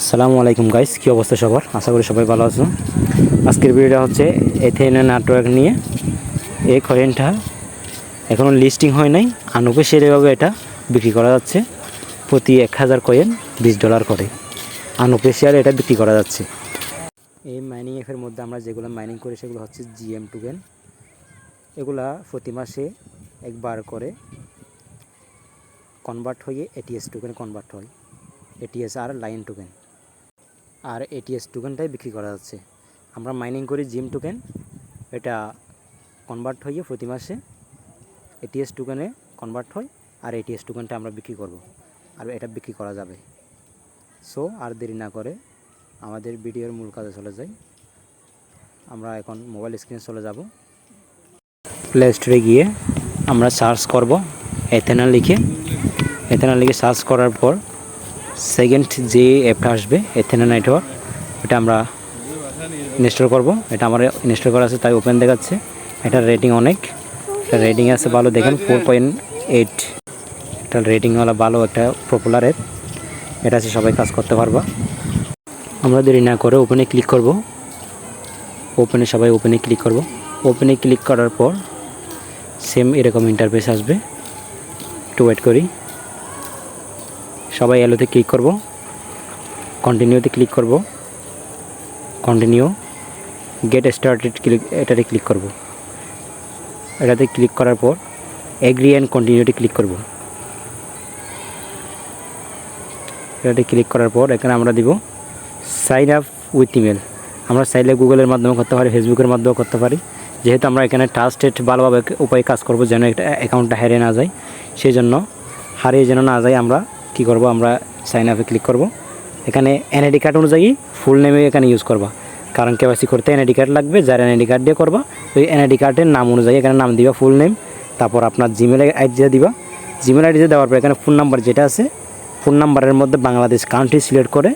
আসসালামু আলাইকুম গাইস কী অবস্থা সবার? আশা করি সবাই ভালো আছো। আজকের ভিডিওটা হচ্ছে এথেনের নেটওয়ার্ক নিয়ে। এই কয়েনটা এখনও লিস্টিং হয় নাই। আনুপেশিয়ারিভাবে এটা বিক্রি করা যাচ্ছে। প্রতি এক হাজার কয়েন বিশ ডলার করে। আনুপেশিয়ার এটা বিক্রি করা যাচ্ছে। এই মাইনিং অ্যাপের মধ্যে আমরা যেগুলো মাইনিং করি সেগুলো হচ্ছে জিএম টুকেন এগুলা প্রতি মাসে একবার করে কনভার্ট হয়ে এটিএস টোকেন কনভার্ট হয়। এটিএস আর লাইন টোকেন আর এটিএস টোকেনটাই বিক্রি করা যাচ্ছে। আমরা মাইনিং করি জিম টোকেন এটা কনভার্ট হয়ে প্রতি মাসে এটিএস টোকেনে কনভার্ট হয় আর এটিএস টোকেনটা আমরা বিক্রি করব আর এটা বিক্রি করা যাবে। সো আর দেরি না করে আমাদের ভিডিওর মূল কাজে চলে যাই। আমরা এখন মোবাইল স্ক্রিনে চলে যাব। প্লে স্টোরে গিয়ে আমরা সার্চ করব এথেনা লিখে। এথেনা লিখে সার্চ করার পর সেকেন্ড যে অ্যাপটা আসবে এথেনা নেটওয়ার্ক এটা আমরা ইনস্টল করব। এটা আমার ইনস্টল করা আছে, তাই ওপেন দেখাচ্ছে। এটার রেটিং অনেক। এটা রেটিং আছে ভালো, দেখেন ফোর পয়েন্ট এইট এটা রেটিংওয়ালা ভালো একটা পপুলার অ্যাপ এটা আছে, সবাই কাজ করতে পারবা। আমরা দেরি না করে ওপেনে ক্লিক করব। ওপেনে সবাই ওপেনে ক্লিক করব। ওপেনে ক্লিক করার পর সেম এরকম ইন্টারফেস আসবে। একটু ওয়েট করি। সবাই এলোতে ক্লিক করব। কন্টিনিউতে ক্লিক করব। কন্টিনিউ গেট স্টার্টেড ক্লিক এটাতে ক্লিক করব। এটাতে ক্লিক করার পর এগ্রি অ্যান্ড কন্টিনিউতে ক্লিক করব। এটাতে ক্লিক করার পর এখানে আমরা দিব সাইন আপ উইথ ইমেল আমরা চাইলে গুগলের মাধ্যমে করতে পারি ফেসবুকের মাধ্যমেও করতে পারি। যেহেতু আমরা এখানে ট্রাস্টেড ভালোভাবে উপায়ে কাজ করব যেন একটা অ্যাকাউন্টটা হারিয়ে না যায় সেই জন্য হারিয়ে যেন না যায় আমরা কি করব, আমরা সাইন আপে ক্লিক করব। এখানে এনআইডি কার্ড অনুযায়ী ফুল নেমে এখানে ইউজ করবা। কারণ কেওয়াইসি করতে এনআইডি কার্ড লাগবে, যার এনআইডি কার্ড দিয়ে করবা, ওই এনআইডি কার্ডের নাম অনুযায়ী এখানে নাম দিবা ফুল নেম তারপর আপনার জিমেল আইডি দিয়ে দিবা। জিমেল আইডি দেওয়ার পর এখানে ফোন নাম্বার যেটা আছে ফোন নাম্বারের মধ্যে বাংলাদেশ কান্ট্রি সিলেক্ট করে,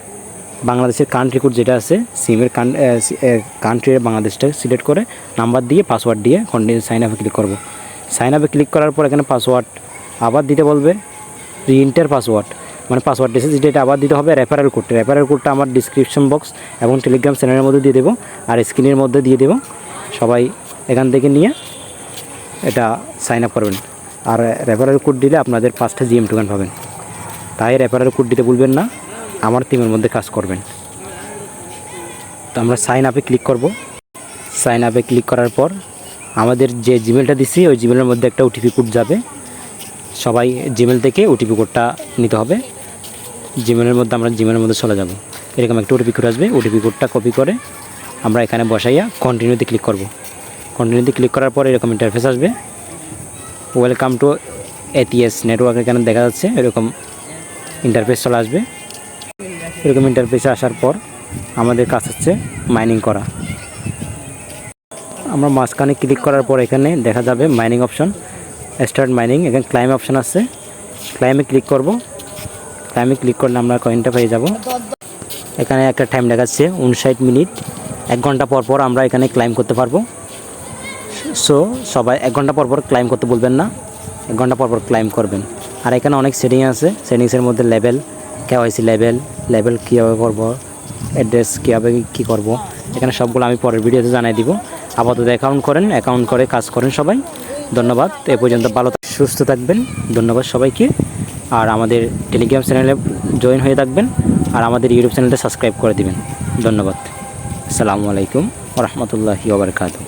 বাংলাদেশের কান্ট্রি কোড যেটা আছে সিমের কান্ট্রির বাংলাদেশটা সিলেক্ট করে নাম্বার দিয়ে পাসওয়ার্ড দিয়ে কন্টিনিউ সাইন আপে ক্লিক করব। সাইন আপে ক্লিক করার পর এখানে পাসওয়ার্ড আবার দিতে বলবে। রিইন্টার পাসওয়ার্ড মানে পাসওয়ার্ড দিয়েছে, যেটা এটা আবার দিতে হবে রেফারেল কোড রেফারেল কোডটা আমার ডিসক্রিপশন বক্স এবং টেলিগ্রাম চ্যানেলের মধ্যে দিয়ে দেবো আর স্ক্রিনের মধ্যে দিয়ে দেবো। সবাই এখান থেকে নিয়ে এটা সাইন আপ করবেন। আর রেফারেল কোড দিলে আপনাদের পাঁচটা জিএম টোকেন পাবেন। তাই রেফারেল কোড দিতে ভুলবেন না, আমার টিমের মধ্যে কাজ করবেন। তো আমরা সাইন আপে ক্লিক করব। সাইন আপে ক্লিক করার পর আমাদের যে জিমেলটা দিছি, ওই জিমেলের মধ্যে একটা ওটিপি কোড যাবে। সবাই জিমেল থেকে ওটিপি কোডটা নিতে হবে। জিমেলের মধ্যে আমরা জিমেলের মধ্যে চলে যাব। এরকম একটা ওটিপি কোড আসবে। ওটিপি কোডটা কপি করে আমরা এখানে বসাইয়া কন্টিনিউতে ক্লিক করব। কন্টিনিউতে ক্লিক করার পর এরকম ইন্টারফেস আসবে। ওয়েলকাম টু এটিএস নেটওয়ার্ক এখানে দেখা যাচ্ছে। এরকম ইন্টারফেস চলে আসবে। এরকম ইন্টারফেসে আসার পর আমাদের কাজ হচ্ছে মাইনিং করা। আমরা মাঝখানে ক্লিক করার পর এখানে দেখা যাবে মাইনিং অপশন স্টার্ট মাইনিং এখানে ক্লাইম অপশান আছে। ক্লাইমে ক্লিক করব। ক্লাইমে ক্লিক করলে আমরা কয়েনটা পেয়ে যাব। এখানে একটা টাইম দেখাচ্ছে, উনষাট মিনিট। এক ঘণ্টা পর পর আমরা এখানে ক্লাইম করতে পারব। সো সবাই এক ঘণ্টা পর পর ক্লাইম করতে বলবেন না। এক ঘণ্টা পর পর ক্লাইম করবেন। আর এখানে অনেক সেটিং আছে। সেটিংসের মধ্যে লেভেল কেওয়াইসি লেভেল লেভেল কীভাবে করব অ্যাড্রেস কীভাবে কী করব। এখানে সবগুলো আমি পরের ভিডিওতে জানাই দিব। আপাতত অ্যাকাউন্ট করেন অ্যাকাউন্ট করে কাজ করেন সবাই। ধন্যবাদ, এ পর্যন্ত ভালো সুস্থ থাকবেন, ধন্যবাদ সবাইকে। আর আমাদের টেলিগ্রাম চ্যানেলে জয়েন হয়ে থাকবেন, আর আমাদের ইউটিউব চ্যানেলটা সাবস্ক্রাইব করে দিবেন। ধন্যবাদ। আসসালামু আলাইকুম রহমতুল্লাহি ওবরকাতু